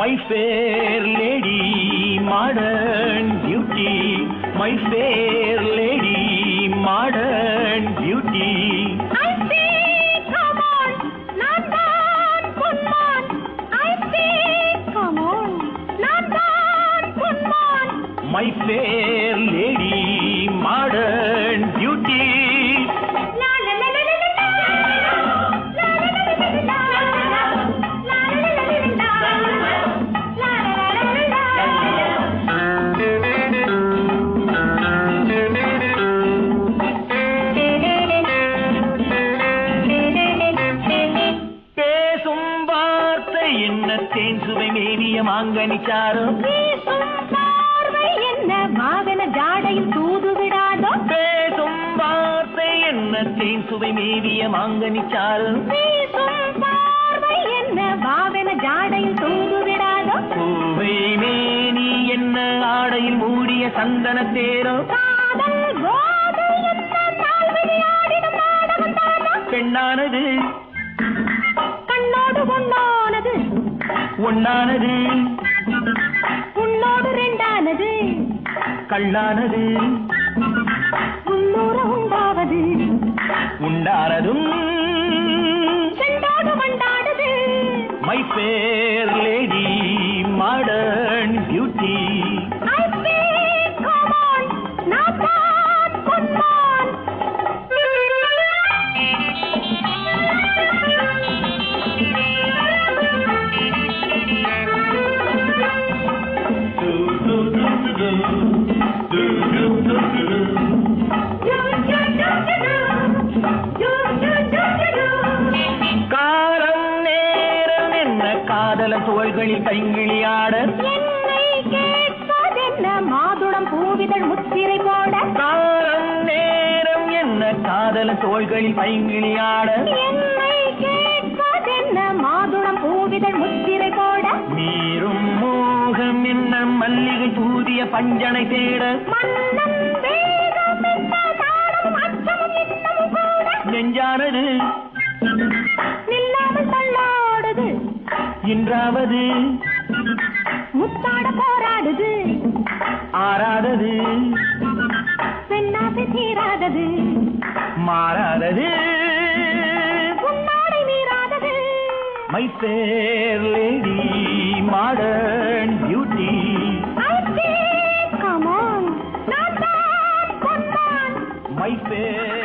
My fair lady, modern beauty. My fair lady, modern beauty. I say, come on, London, Kunman. I say, come on, London, Kunman. My fair என்ன தேன் சுவை மேனிய மாங்கனி சாரம் என்ன? வாகன ஜாடையில் தூது விடாதோ? பேசும் வார்த்தை என்ன தேன் சுவை மேனிய மாங்கனி சாரம் வீசும் பார்வை என்ன? வாகன ஜாடையில் தூது விடாதோ? பூவை மேனி என்ன? ஆடையில் மூடிய சந்தன தேரம் காதல் போதை என்ன? நாள் விளையாடிடும் நாடகம் தானா? பெண்ணானது? கண்ணோடு பொண்ணானது ஒன்னானது உன்னோடு ரெண்டானது. கல்லானது உள்ளூர உண்டாவது. உண்டானதும் செண்டோடு வண்டானது. புகழ்களில் கைங்கிளியாட மாதுடம் பூவிதழ் முத்திரை போட காலம் நேரம் என்ன? காதல தோள்களில் பைங்கிளியாட மாதுடம் பூவிதழ் முத்திரை பஞ்சனை தேட நெஞ்சானது தள்ளாடுது. இன்றாவது முத்தாட போராடுது. ஆறாதது பெண்ணாசை தீராதது. மாறாதது உன்னாடை மீறாதது. மைத்தேர் லேடி. மைப்பே